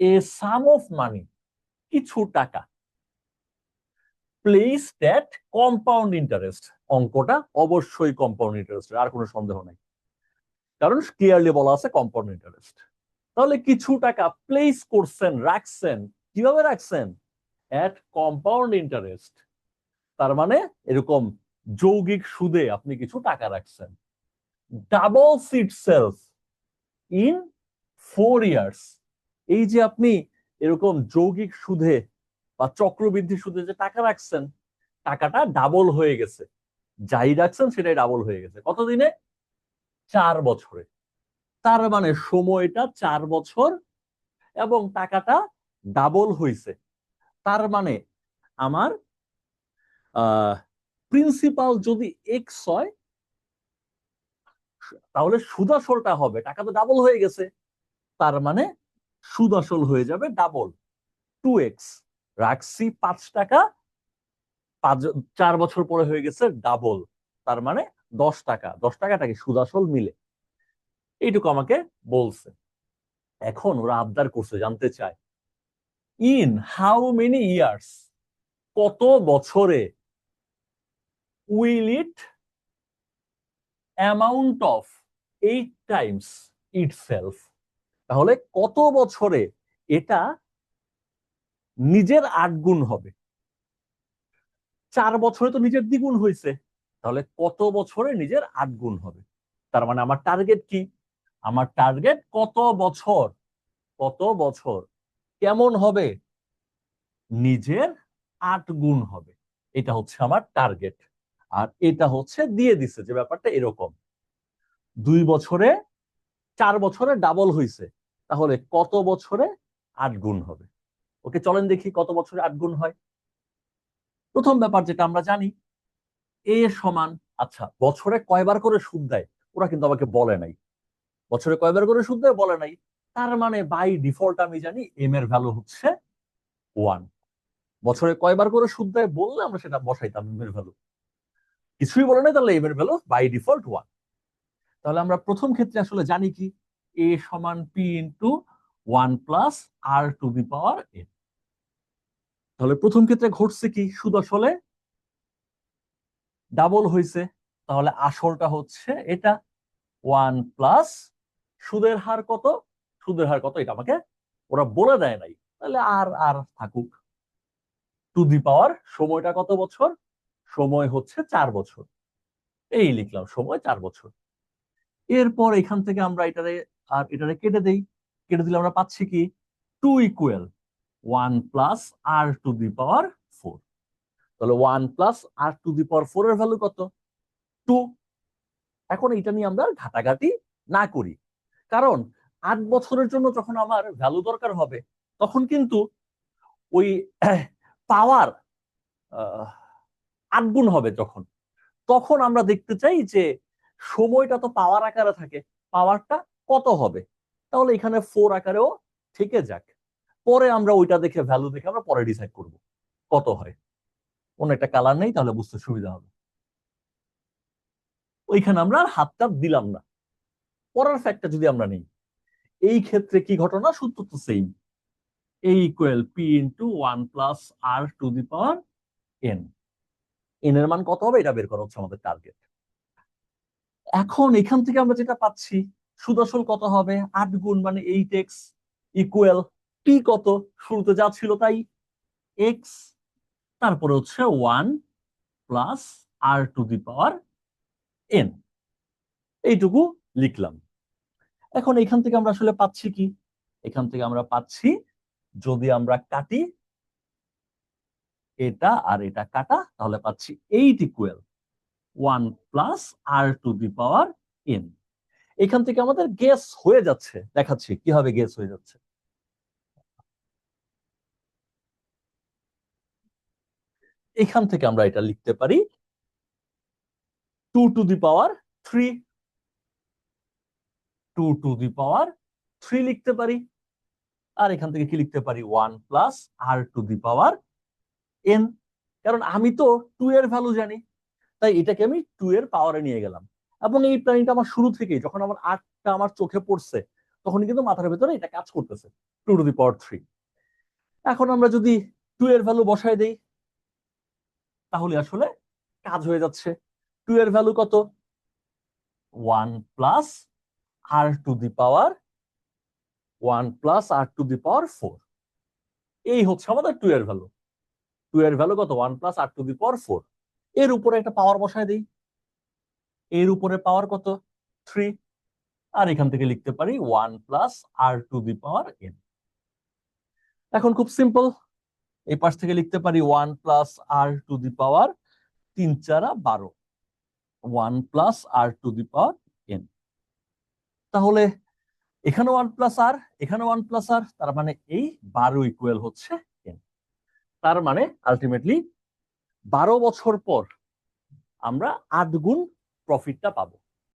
A some of money কিছু টাকা। Place that compound interest অঙ্কটা অবশ্যই কম্পাউন্ড ইন্টারেস্ট আর কোনো সন্দেহ নাই। কারণ ক্লিয়ারলি বলা আছে কম্পাউন্ড ইন্টারেস্ট তাহলে কিছু টাকা প্লেস করছেন, রাখছেন, কীভাবে রাখছেন? অ্যাট কম্পাউন্ড ইন্টারেস্ট তার মানে এরকম যৌগিক সুদে আপনি কিছু টাকা রাখছেন। Double itself in four years এই যে আপনি এরকম যৌগিক সুদে বা চক্রবৃদ্ধি সুদে যে টাকা রাখছেন, টাকাটা ডাবল হয়ে গেছে। যাই রাখছেন সেটাই ডাবল হয়ে গেছে। কতদিনে? চার বছরে। তার মানে সময়টা চার বছর এবং টাকাটা ডাবল হইছে। তার মানে আমার প্রিন্সিপাল যদি এক্স হয়, তাহলে সুদাসলটা হবে। টাকা তো ডাবল হয়ে গেছে। তার মানে সুদাসল হয়ে যাবে ডাবল টু এক্স রাখছি পাঁচ টাকা, পাঁচ, চার বছর পরে হয়ে গেছে ডাবল তার মানে দশ টাকা। দশ টাকাটাকে সুদ আসল মিলে? এইটুকু আমাকে বলছে। এখন ওরা আবদার করছে, জানতে চায়। ইন হাউ মেনি ইয়ার্স, কত বছরে will it amount of eight times itself তাহলে কত বছরে এটা নিজের আট গুণ হবে? চার বছরে তো নিজের দ্বিগুণ হয়েছে। তাহলে কত বছরে নিজের আট গুণ হবে? তার মানে আমার টার্গেট কি? আমার টার্গেট কত বছর? কত বছর? কেমন হবে? নিজের আট গুণ হবে। এটা হচ্ছে আমার টার্গেট আর এটা হচ্ছে দিয়ে দিছে, যে ব্যাপারটা এরকম। দুই বছরে, চার বছরে ডাবল হইছে। তাহলে কত বছরে আট গুণ হবে? ওকে চলেন দেখি কত বছরে আট গুণ হয়। প্রথম ব্যাপার যেটা আমরা জানি, এ সমান আচ্ছা বছরে কয়বার করে সুদ দেয়? ওরা কিন্তু আমাকে বলে নাই। বছরে কয়বার করে সুদ দেয়? বলে নাই। তার মানে বাই ডিফল্ট আমি জানি এম এর ভ্যালু হচ্ছে ওয়ান বছরে কয়বার করে সুদ দেয় বললে আমরা সেটা বসাইতাম এম এর ভ্যালু কিছুই বলে নাই, তাহলে এম এর ভ্যালু বাই ডিফল্ট ওয়ান তাহলে আমরা প্রথম ক্ষেত্রে আসলে জানি কি? এ সমান P into one plus R to the power N তাহলে প্রথম ক্ষেত্রে ঘটছে কি? সুদ আসলে ডাবল হয়েছে তাহলে আসলটা হচ্ছে এটা ওয়ান প্লাস সুদের হার কত? সুদের হার কত? এটা আমাকে ওরা বলে দেয় নাই। তাহলে আর আর থাকুক। টু দি পাওয়ার সময়টা কত বছর? সময় হচ্ছে চার বছর। এই লিখলাম সময় চার বছর। এরপর এখান থেকে আমরা এটারে আর এটারে কেটে দেই। কেটে দিলে আমরা পাচ্ছি কি? Two equal one plus R to the power four তাহলে one plus R to the power four এর ভ্যালু কত? টু এখন এটা নিয়ে আমরা ঘাটাঘাটি না করি। কারণ আট বছরের জন্য যখন আমার ভ্যালু দরকার হবে, তখন কিন্তু ওই পাওয়ার আট গুণ হবে যখন। তখন আমরা দেখতে চাই যে সময়টা তো পাওয়ার আকারে থাকে পাওয়ারটা কত হবে? তাহলে এখানে ফোর আকারেও থেকে যাক। পরে আমরা ওইটা দেখে ভ্যালু দেখে আমরা পরে ডিসাইড করব কত হয়। অন্য একটা কালার নেই, তাহলে বুঝতে সুবিধা হবে। ওইখানে আমরা আর হাতটা দিলাম না। পরের ফ্যাক্টটা যদি আমরা নেই, এই ক্ষেত্রে কি ঘটনা? সূত্র তো same A equal P into one plus R to the power N N এর মান কত হবে? এটা বের করা হচ্ছে আমাদের টার্গেট এখন এখান থেকে আমরা যেটা পাচ্ছি সুদর্শন কত হবে? আট গুণ মানে এইট এক্স ইকুয়াল টি কত? শুরুতে যা ছিল তাই এক্স তারপরে হচ্ছে one plus R to the power N এইটুকু লিখলাম। এখন এখান থেকে আমরা আসলে পাচ্ছি কি? এখান থেকে আমরা পাচ্ছি যদি আমরা কাটি এটা আর এটা কাটা, তাহলে পাচ্ছি eight equal one plus R to the power N এখান থেকে আমাদের গেস হয়ে যাচ্ছে, দেখাচ্ছি কীভাবে গেস হয়ে যাচ্ছে। এখান থেকে আমরা এটা লিখতে পারি two to the power three two to the power three লিখতে পারি। আর এখান থেকে কি লিখতে পারি? One plus R to the power N কারণ আমি তো টু এর ভ্যালু জানি, তাই এটাকে আমি টু এর পাওয়ারে নিয়ে গেলাম। এবং এই প্ল্যানিংটা আমার শুরু থেকেই, যখন আমার আটটা আমার চোখে পড়ছে তখন কিন্তু মাথার ভেতরে এটা কাজ করতেছে, two to the power three. এখন আমরা যদি টু এর ভ্যালু বসায় দেই, তাহলে আসলে কাজ হয়ে যাচ্ছে। টু এর ভ্যালু কত? One plus R to the power, one plus R to the power four. এই হচ্ছে আমাদের টু এর ভ্যালু। টু এর ভ্যালু কত? One plus R to the power four. এর উপরে একটা পাওয়ার বসায় দিই। এর উপরে পাওয়ার কত? থ্রি আর এখান থেকে লিখতে পারি one plus R to the power N এখন খুব সিম্পল এই পাশ থেকে লিখতে পারি one plus R to the power তিন চারা বারো। One plus R to the power N তাহলে এখানে ওয়ান প্লাস আর এখানে ওয়ান প্লাস আর তার মানে এই বারো ইকুয়াল হচ্ছে এন তার মানে আলটিমেটলি বারো বছর পর আমরা আট গুণ প্রফিটটা পাবো।